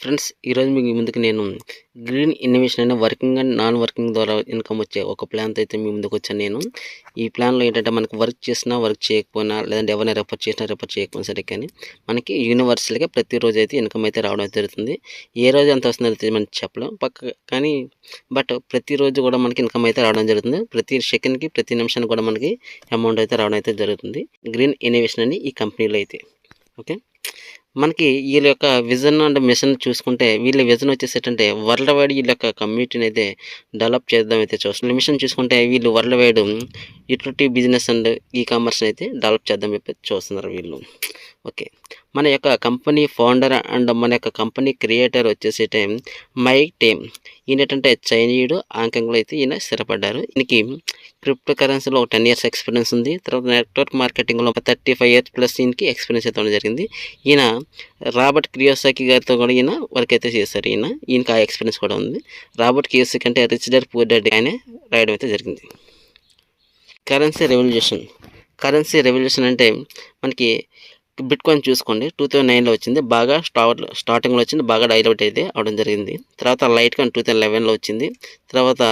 Friends ఈరోజు మీకు ముందుకు నేను గ్రీన్ ఇన్నోవేషన్ అనే వర్కింగ్ అండ్ నాన్ వర్కింగ్ ద్వారా ఇన్కమ్ వచ్చే ఒక ప్లాన్తో అయితే మీ ముందుకు వచ్చాను నేను. ఈ ప్లాన్లో ఏంటంటే మనకు వర్క్ చేసినా వర్క్ చేయకపోయినా లేదంటే ఎవరైనా రెఫర్ చేసినా రెఫర్ చేయకపోయినా సరే కానీ మనకి యూనివర్సల్గా ప్రతిరోజు అయితే ఇన్కమ్ అయితే రావడం జరుగుతుంది. ఏ రోజు ఎంత వస్తుందో అయితే మనం చెప్పలేం. పక్క కానీ బట్ ప్రతిరోజు కూడా మనకి ఇన్కమ్ అయితే రావడం జరుగుతుంది. ప్రతి సెకండ్కి ప్రతి నిమిషానికి కూడా మనకి అమౌంట్ అయితే రావడం అయితే జరుగుతుంది. గ్రీన్ ఇన్నోవేషన్ అని ఈ కంపెనీలో అయితే. ఓకే మనకి వీళ్ళ యొక్క విజన్ అండ్ మిషన్ చూసుకుంటే వీళ్ళ విజన్ వచ్చేసేటంటే వరల్డ్ వైడ్ వీళ్ళ యొక్క కమ్యూనిటీని అయితే డెవలప్ చేద్దాం అయితే చూస్తున్నారు మిషన్ చూసుకుంటే వీళ్ళు వరల్డ్ వైడ్ ఇటువంటి బిజినెస్ అండ్ ఈ కామర్స్ని అయితే డెవలప్ చేద్దాం చెప్పి చూస్తున్నారు వీళ్ళు. ఓకే. మన యొక్క కంపెనీ ఫౌండర్ అండ్ మన యొక్క కంపెనీ క్రియేటర్ వచ్చేసి టైం మైక్ టేమ్. ఈయన ఏంటంటే చైనీయుడు ఆంకంలో అయితే ఈయన స్థిరపడ్డారు. ఈయనకి క్రిప్టో కరెన్సీలో ఒక టెన్ ఇయర్స్ ఎక్స్పీరియన్స్ ఉంది. తర్వాత నెట్వర్క్ మార్కెటింగ్లో థర్టీ ఫైవ్ ఇయర్స్ ప్లస్ ఈయనకి ఎక్స్పీరియన్స్ అయితే ఉండడం జరిగింది. ఈయన రాబర్ట్ క్రియోసాకి గారితో కూడా ఈయన వర్క్ అయితే చేశారు. ఈయన ఈయనకి ఆ ఎక్స్పీరియన్స్ కూడా ఉంది. రాబర్ట్ క్రియోసాకి అంటే రిచ్ డర్ పూర్ డర్ ఆయన రాయడం అయితే జరిగింది. Currency revolution. కరెన్సీ రెవల్యూషన్ అంటే మనకి బిట్ కాయిన్ చూసుకోండి. టూ థౌజండ్ నైన్లో వచ్చింది. బాగా స్టార్ట్ స్టార్టింగ్లో వచ్చింది. బాగా డైలౌట్ అయితే అవడం జరిగింది. తర్వాత లైట్ కాన్ టూ థౌజండ్ లెవెన్లో వచ్చింది. తర్వాత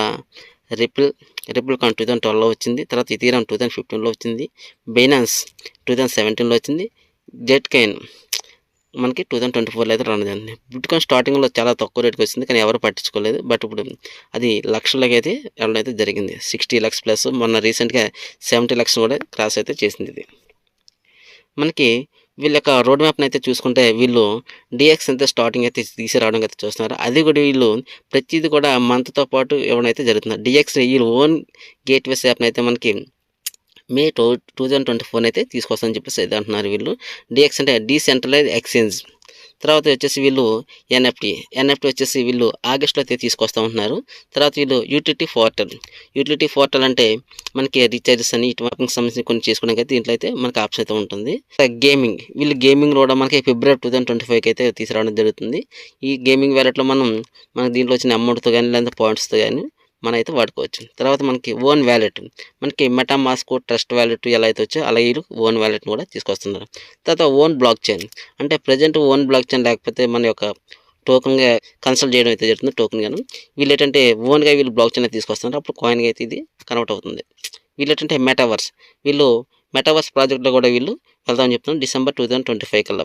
ripple ripple con two thousand ట్వెల్వ్లో వచ్చింది. తర్వాత ఇతీరం టూ థౌజండ్ ఫిఫ్టీన్లో వచ్చింది. బైనాన్స్ టూ థౌజండ్ సెవెంటీన్లో వచ్చింది. జెట్ కాయిన్ మనకి టూ థౌజండ్ ట్వంటీ ఫోర్లో అయితే రన్ జరిగింది బిట్కాయిన్ స్టార్టింగ్లో చాలా తక్కువ రేట్కి వచ్చింది కానీ ఎవరు పట్టించుకోలేదు. బట్ ఇప్పుడు అది లక్షలకి అయితే వెళ్ళడం అయితే జరిగింది సిక్స్టీ లక్స్ ప్లస్ మొన్న రీసెంట్గా సెవెంటీ లక్షస్ కూడా క్రాస్ అయితే చేసింది ఇది. మనకి వీళ్ళ యొక్క రోడ్ మ్యాప్ని అయితే చూసుకుంటే వీళ్ళు డిఎక్స్ అయితే స్టార్టింగ్ అయితే తీసుకురావడం అయితే చూస్తున్నారు. అది కూడా వీళ్ళు ప్రతిదీ కూడా మంత్తో పాటు ఇవ్వడం అయితే జరుగుతుంది డిఎక్స్ వీళ్ళు ఓన్ గేట్వేస్ యాప్ని అయితే మనకి May two two thousand twenty four అయితే తీసుకొస్తామని చెప్పేసి అయితే అంటున్నారు వీళ్ళు. డిఎక్స్ అంటే డీసెంట్రలైజ్ ఎక్స్చేంజ్ తర్వాత వచ్చేసి వీళ్ళు ఎన్ఎఫ్టీ ఎన్ఎఫ్టీ వచ్చేసి వీళ్ళు ఆగస్ట్లో అయితే తీసుకొస్తా ఉంటున్నారు. తర్వాత వీళ్ళు యూటిలిటీ పోర్టల్ యూటిలిటీ పోర్టల్ అంటే మనకి రీఛార్జెస్ అని ఇటువంటి సంబంధించి కొన్ని చేసుకోవడానికి అయితే దీంట్లో అయితే మనకి ఆప్షన్ అయితే ఉంటుంది. గేమింగ్ వీళ్ళు గేమింగ్ కూడా మనకి ఫిబ్రవరి టూ థౌసండ్ ట్వంటీ ఫైవ్కి అయితే తీసుకురావడం జరుగుతుంది. ఈ గేమింగ్ వ్యాలెట్లో మనం మనకి దీంట్లో వచ్చిన అమౌంట్తో కానీ లేదా పాయింట్స్తో కానీ మనం అయితే వాడుకోవచ్చు. తర్వాత మనకి ఓన్ వ్యాలెట్ మనకి మెటామాస్క్ ట్రస్ట్ వ్యాలెట్ ఎలా అయితే వచ్చో అలా వీళ్ళు ఓన్ వ్యాలెట్ని కూడా తీసుకొస్తున్నారు. తర్వాత ఓన్ బ్లాక్ చైన్ అంటే ప్రజెంట్ ఓన్ బ్లాక్ చైన్ లేకపోతే మన యొక్క టోకన్గా కన్సల్ట్ చేయడం అయితే జరుగుతుంది టోకెన్ గాను వీళ్ళు ఏంటంటే ఓన్గా వీళ్ళు బ్లాక్ చైన్ తీసుకొస్తున్నారు. అప్పుడు కాయిన్గా అయితే ఇది కన్వర్ట్ అవుతుంది. వీళ్ళు ఏంటంటే మెటావర్స్ వీళ్ళు మెటావర్స్ ప్రాజెక్ట్లో కూడా వీళ్ళు వెళ్దామని చెప్తున్నాం December two thousand twenty five కల్లా.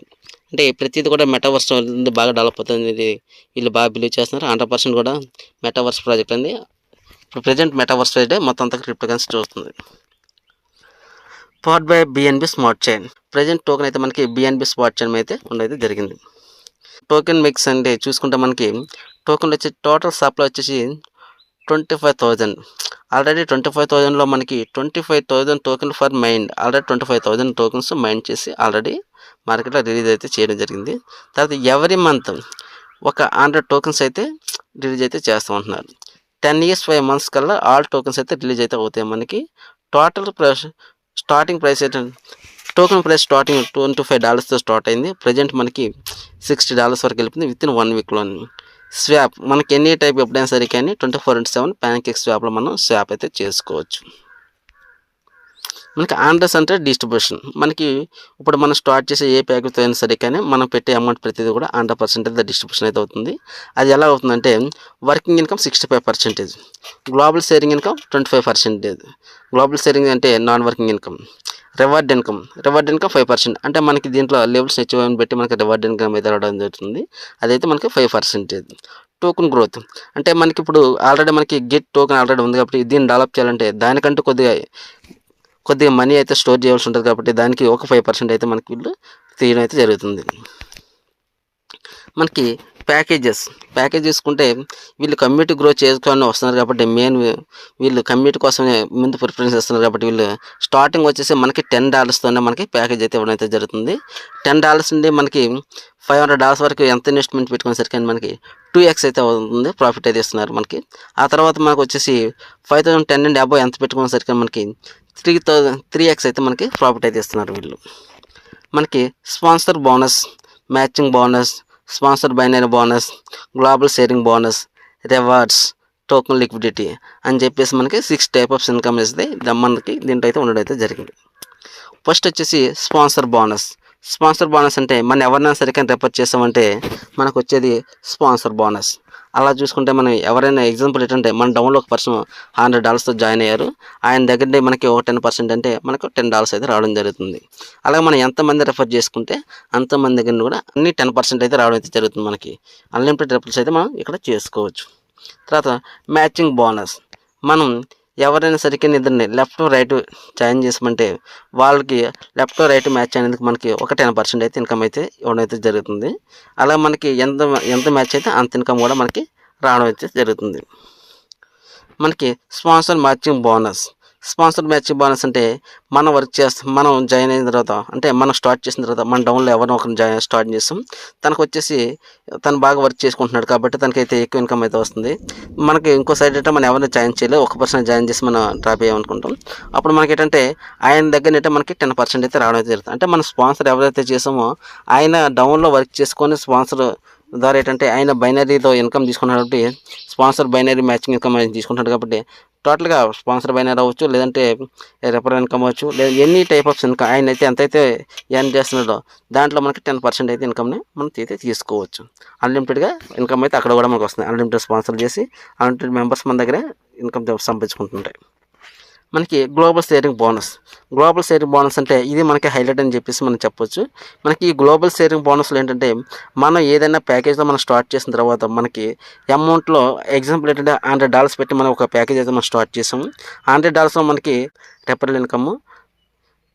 అంటే ప్రతిదీ కూడా మెటావర్స్ బాగా డెవలప్ అవుతుంది వీళ్ళు బాగా బిలీవ్ చేస్తున్నారు. హండ్రెడ్ పర్సెంట్ కూడా మెటావర్స్ ప్రాజెక్ట్ అనేది ఇప్పుడు ప్రజెంట్ మెటావర్స్ అయితే మొత్తం అంతా క్రిప్టో కరెన్సీ చూస్తుంది powered by BNB smart chain present token అయితే మనకి బిఎన్బి స్మార్ట్ చైన్ అయితే ఉండేది జరిగింది. టోకెన్ మిక్స్ అంటే చూసుకుంటే మనకి టోకెన్ వచ్చి టోటల్ సప్లై వచ్చేసి twenty five thousand already twenty five థౌజండ్లో మనకి twenty five thousand token for mined already twenty five thousand tokens mined చేసి ఆల్రెడీ మార్కెట్లో రిలీజ్ అయితే చేయడం జరిగింది. తర్వాత ఎవరీ మంత్ ఒక హండ్రెడ్ టోకెన్స్ అయితే రిలీజ్ అయితే చేస్తూ ఉంటున్నారు టెన్ ఇయర్స్ ఫైవ్ మంత్స్ కల్లా ఆల్ టోకెన్స్ అయితే రిలీజ్ అయితే అవుతాయి మనకి. టోటల్ ప్రైస్ స్టార్టింగ్ ప్రైస్ అయితే token price starting twenty five డాలర్స్తో start అయింది. ప్రజెంట్ మనకి సిక్స్టీ డాలర్స్ వరకు వెళ్ళిపోయింది విత్ ఇన్ వన్ వీక్లో స్వాప్ మనకి ఎన్ని టైప్ ఎప్పుడైనా సరే కానీ twenty four into seven pancake స్వాప్లో మనం స్వాప్ అయితే చేసుకోవచ్చు. మనకి ఆండ్రస్ అంటే డిస్ట్రిబ్యూషన్. మనకి ఇప్పుడు మనం స్టార్ట్ చేసే ఏ ప్యాకెట్ అయినా సరే కానీ మనం పెట్టే అమౌంట్ ప్రతిదీ కూడా ఆండ్ర పర్సెంటేజ్ డిస్ట్రిబ్యూషన్ అయితే అవుతుంది. అది ఎలా అవుతుందంటే working income sixty five percentage. Global sharing income twenty five percentage. Global sharing అంటే non working income. Reward income. Reward income five percent. అంటే మనకి దీంట్లో లెవెల్స్ హెచ్ఓని బట్టి మనకి రివార్డ్ ఇన్కమ్ అయితే రావడం జరుగుతుంది. అదైతే మనకి ఫైవ్ పర్సెంటేజ్. Token growth. అంటే మనకి ఇప్పుడు ఆల్రెడీ మనకి గెట్ టోకెన్ ఆల్రెడీ ఉంది కాబట్టి దీన్ని డెవలప్ చేయాలంటే దానికంటే కొద్దిగా కొద్దిగా మనీ అయితే స్టోర్ చేయాల్సి ఉంటుంది కాబట్టి దానికి ఒక ఫైవ్ పర్సెంట్ అయితే మనకి వీళ్ళు తీయడం అయితే జరుగుతుంది. మనకి ప్యాకేజెస్ ప్యాకేజ్ తీసుకుంటే వీళ్ళు కమ్యూనిటీ గ్రో చేసుకొని వస్తున్నారు కాబట్టి మెయిన్ వీళ్ళు కమ్యూనిటీ కోసమే ముందు ప్రిఫరెన్స్ ఇస్తున్నారు కాబట్టి వీళ్ళు స్టార్టింగ్ వచ్చేసి మనకి టెన్ డాలర్స్తోనే మనకి ప్యాకేజ్ అయితే ఇవ్వడం అయితే జరుగుతుంది. టెన్ డాలర్స్ నుండి మనకి ఫైవ్ హండ్రెడ్ డాలర్స్ వరకు ఎంత ఇన్వెస్ట్మెంట్ పెట్టుకునేసరికి మనకి టూ ఎక్స్ అయితే అవుతుంది ప్రాఫిట్ అయితే ఇస్తున్నారు మనకి. ఆ తర్వాత మనకు వచ్చేసి ఫైవ్ థౌసండ్ టెన్ నుండి అబో ఎంత పెట్టుకునేసరికి మనకి త్రీ థౌసండ్ త్రీ ఎక్స్ అయితే మనకి ప్రాఫిట్ అయితే ఇస్తున్నారు వీళ్ళు. మనకి sponsor bonus matching bonus sponsor binary bonus global sharing bonus rewards token liquidity అని చెప్పేసి మనకి సిక్స్ టైప్ ఆఫ్ ఇన్కమ్ ఇస్తే మనకి దీంట్లో అయితే ఉండడం అయితే జరిగింది. ఫస్ట్ వచ్చేసి స్పాన్సర్ బోనస్ స్పాన్సర్ బోనస్ అంటే మనం ఎవరినైనా సరిగ్గా కానీ రెఫర్ చేసామంటే మనకు వచ్చేది స్పాన్సర్ బోనస్ అలా చూసుకుంటే మనం ఎవరైనా ఎగ్జాంపుల్ ఏంటంటే మన డౌన్లో ఒక పర్సన్ హండ్రెడ్ డాలర్స్తో జాయిన్ అయ్యారు. ఆయన దగ్గర మనకి ఒక టెన్ పర్సెంట్ అంటే మనకు టెన్ డాలర్స్ అయితే రావడం జరుగుతుంది. అలాగే మనం ఎంతమంది రెఫర్ చేసుకుంటే అంతమంది దగ్గర కూడా అన్ని టెన్ పర్సెంట్ అయితే రావడం అయితే జరుగుతుంది మనకి. అన్లిమిటెడ్ రెఫర్స్ అయితే మనం ఇక్కడ చేసుకోవచ్చు. తర్వాత మ్యాచింగ్ బోనస్ మనం ఎవరైనా సరికి ఇద్దరిని లెఫ్ట్ రైట్ జాయిన్ చేసామంటే వాళ్ళకి లెఫ్ట్ రైట్ మ్యాచ్ అనేది మనకి ఒక టెన్ పర్సెంట్ అయితే ఇన్కమ్ అయితే ఇవ్వడం అయితే జరుగుతుంది. అలా మనకి ఎంత ఎంత మ్యాచ్ అయితే అంత ఇన్కమ్ కూడా మనకి రావడం అయితే జరుగుతుంది. మనకి sponsor matching bonus sponsor matching bonus అంటే మనం వర్క్ చేస్తాం మనం జాయిన్ అయిన తర్వాత అంటే మనం స్టార్ట్ చేసిన తర్వాత మన డౌన్లో ఎవరినో ఒకరిని జాయిన్ స్టార్ట్ చేస్తాం. తనకు వచ్చేసి తను బాగా వర్క్ చేసుకుంటున్నాడు కాబట్టి తనకైతే ఎక్కువ ఇన్కమ్ అయితే వస్తుంది. మనకి ఇంకో సైడ్ అంటే మనం ఎవరిని జాయిన్ చేయలేదు ఒక పర్సన్ జాయిన్ చేసి మనం డ్రాప్ చేయమనుకుంటాం అప్పుడు మనకి ఏంటంటే ఆయన దగ్గర అయితే మనకి టెన్ పర్సెంట్ అయితే రావడం అయితే జరుగుతుంది. అంటే మన స్పాన్సర్ ఎవరైతే చేసామో ఆయన డౌన్లో వర్క్ చేసుకొని స్పాన్సర్ ద్వారా ఏంటంటే ఆయన బైనరీతో ఇన్కమ్ తీసుకున్నాడు కాబట్టి స్పాన్సర్ బైనరీ మ్యాచింగ్ ఇన్కమ్ తీసుకుంటున్నాడు తీసుకుంటాడు కాబట్టి టోటల్గా స్పాన్సర్ బైనరీ రావచ్చు లేదంటే రెఫర్ ఇన్కమ్ అవ్వచ్చు లేదా ఎన్ని టైప్ ఆఫ్ ఇన్కమ్ ఆయన అయితే ఎంతైతే ఎర్న్ చేస్తున్నాడో దాంట్లో మనకి టెన్ పర్సెంట్ అయితే ఇన్కమ్ని మనం అయితే తీసుకోవచ్చు. అన్లిమిటెడ్గా ఇన్కమ్ అయితే అక్కడ కూడా మనకు వస్తుంది అన్లిమిటెడ్ స్పాన్సర్ చేసి అన్లిమిటెడ్ మెంబర్స్ మన దగ్గర ఇన్కమ్ సంపాదించుకుంటుంటాయి. మనకి global sharing bonus global sharing bonus అంటే ఇది మనకి హైలైట్ అని చెప్పేసి మనం చెప్పొచ్చు. మనకి ఈ గ్లోబల్ షేరింగ్ బోనస్లు ఏంటంటే మనం ఏదైనా ప్యాకేజ్లో మనం స్టార్ట్ చేసిన తర్వాత మనకి అమౌంట్లో ఎగ్జాంపుల్ ఏంటంటే హండ్రెడ్ డాలర్స్ పెట్టి మనం ఒక ప్యాకేజ్ అయితే మనం స్టార్ట్ చేసాము. హండ్రెడ్ డాలర్స్లో మనకి రెఫరల్ ఇన్కమ్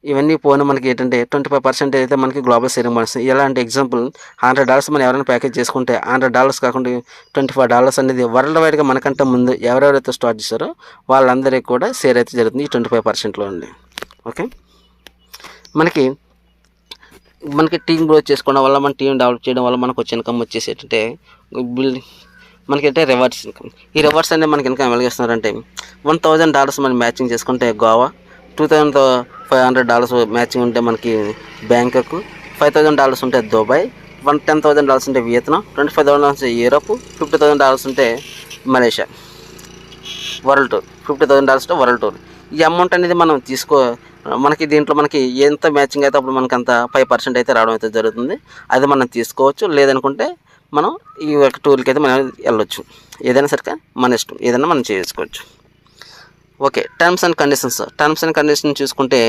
ఇవన్నీ పోనీ మనకి ఏంటంటే ట్వంటీ ఫైవ్ పర్సెంట్ అయితే మనకి గ్లోబల్ షేరింగ్ బోనస్ ఎలా అంటే ఎగ్జాంపుల్ హండ్రెడ్ డాలర్స్ మనం ఎవరైనా ప్యాకేజ్ చేసుకుంటే హండ్రెడ్ డాలర్స్ కాకుండా ట్వంటీ ఫైవ్ డాలర్స్ అనేది వరల్డ్ వైడ్గా మనకంటే ముందు ఎవరెవరైతే స్టార్ట్ చేశారో వాళ్ళందరికీ కూడా షేర్ అయితే జరుగుతుంది ఈ ట్వంటీ ఫైవ్ పర్సెంట్లో అండి. ఓకే? మనకి మనకి టీం గ్రోత్ చేసుకోవడం వల్ల మన టీం డెవలప్ చేయడం వల్ల మనకు వచ్చే ఇన్కమ్ వచ్చేసి ఏంటంటే బిల్డింగ్ మనకైతే రివార్డ్స్ ఇన్కమ్ ఈ రివార్డ్స్ అనేది మనకి ఇన్కమ్ ఎలాగేస్తున్నారంటే వన్ థౌజండ్ డాలర్స్ మనం మ్యాచింగ్ చేసుకుంటే Goa two thousand five hundred dollars matching ఉంటే మనకి బ్యాంకాక్ ఫైవ్ థౌజండ్ డాలర్స్ ఉంటే Dubai one ten thousand dollars ఉంటే Vietnam twenty five thousand dollars Europe fifty thousand dollars ఉంటే Malaysia. World tour fifty thousand dollars world tour. ఈ amount అనేది మనం తీసుకో మనకి దీంట్లో మనకి ఎంత మ్యాచింగ్ అయితే అప్పుడు మనకి అంత ఫైవ్ పర్సెంట్ అయితే రావడం అయితే జరుగుతుంది. అది మనం తీసుకోవచ్చు లేదనుకుంటే మనం ఈ యొక్క టూర్కి అయితే మనం వెళ్ళొచ్చు. ఏదైనా సరిగ్గా మన ఇష్టం ఏదైనా మనం చేసుకోవచ్చు. Okay terms and conditions terms and conditions చూసుకుంటే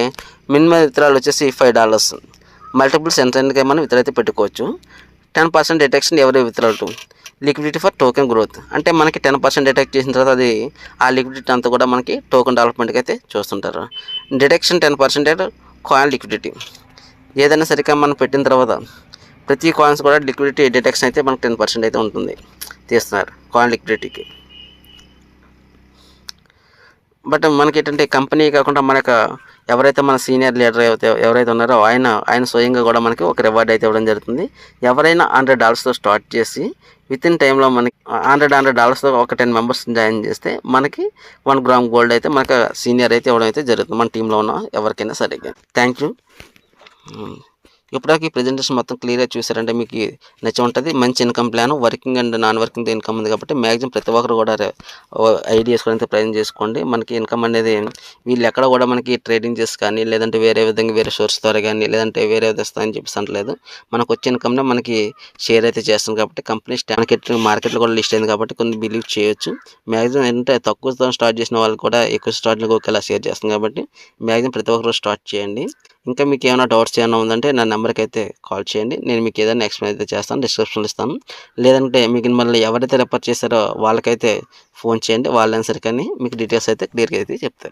మినిమం విత్తనాలు వచ్చేసి ఫైవ్ డాలర్స్ మల్టిపుల్స్ ఎంత మనం విత్తనాలు పెట్టుకోవచ్చు. టెన్ పర్సెంట్ డిటెక్షన్ ఎవరి విత్తనాలు లిక్విడిటీ ఫర్ టోకెన్ గ్రోత్ అంటే మనకి టెన్ పర్సెంట్ డిటెక్ట్ చేసిన తర్వాత అది ఆ లిక్విడిటీ అంతా కూడా మనకి టోకెన్ డెవలప్మెంట్కి అయితే చూస్తుంటారు. Detection ten percentage coin liquidity ఏదైనా సరిగ్గా మనం పెట్టిన తర్వాత ప్రతి కాయిన్స్ కూడా లిక్విడిటీ డిటెక్షన్ అయితే మనకి టెన్ పర్సెంట్ అయితే ఉంటుంది. తీస్తున్నారు కాయిన్ లిక్విడిటీకి బట్ మనకి ఏంటంటే కంపెనీ కాకుండా మనకు ఎవరైతే మన సీనియర్ లీడర్ అయితే ఎవరైతే ఉన్నారో ఆయన ఆయన స్వయంగా కూడా మనకి ఒక రివార్డ్ అయితే ఇవ్వడం జరుగుతుంది. ఎవరైనా హండ్రెడ్ డాలర్స్తో స్టార్ట్ చేసి విత్ ఇన్ టైంలో మనకి హండ్రెడ్ హండ్రెడ్ డాలర్స్తో ఒక టెన్ మెంబర్స్ జాయిన్ చేస్తే మనకి వన్ గ్రామ్ గోల్డ్ అయితే మనకు సీనియర్ అయితే ఇవ్వడం అయితే జరుగుతుంది. మన టీంలో ఉన్న ఎవరికైనా సరిగ్గా. థ్యాంక్ యూ ఇప్పటికి ఈ ప్రజెంటేషన్ మొత్తం క్లియర్గా చూసారంటే మీకు నచ్చి ఉంటుంది. మంచి income plan working and non working income ఉంది కాబట్టి మ్యాక్సిమం ప్రతి ఒక్కరు కూడా ఐడియాస్ కూడా ప్రయత్నం చేసుకోండి. మనకి ఇన్కమ్ అనేది వీళ్ళు ఎక్కడ కూడా మనకి ట్రేడింగ్ చేసి కానీ లేదంటే వేరే విధంగా వేరే సోర్స్ ద్వారా కానీ లేదంటే వేరే విధంగా అని చెప్పేసి అంటలేదు మనకు వచ్చే ఇన్కమ్నే మనకి షేర్ అయితే చేస్తుంది కాబట్టి కంపెనీ మార్కెట్ మార్కెట్లో కూడా లిస్ట్ అయింది కాబట్టి కొన్ని బిలీవ్ చేయొచ్చు. మ్యాక్సిమం ఏంటంటే తక్కువ స్టార్ట్ చేసిన వాళ్ళు కూడా ఎక్కువ స్టార్ట్లకు ఒకేలా షేర్ చేస్తుంది కాబట్టి మ్యాక్సిమం ప్రతి ఒక్కరు స్టార్ట్ చేయండి. ఇంకా మీకు ఏమైనా డౌట్స్ ఏమైనా ఉందంటే నా నెంబర్కి అయితే కాల్ చేయండి. నేను మీకు ఏదైనా ఎక్స్ప్లెయిన్ అయితే చేస్తాను డిస్క్రిప్షన్లో ఇస్తాను. లేదంటే మీకు మళ్ళీ ఎవరైతే రెఫర్ చేశారో వాళ్ళకైతే ఫోన్ చేయండి. వాళ్ళని సరికని మీకు డీటెయిల్స్ అయితే క్లియర్గా అయితే చెప్తారు.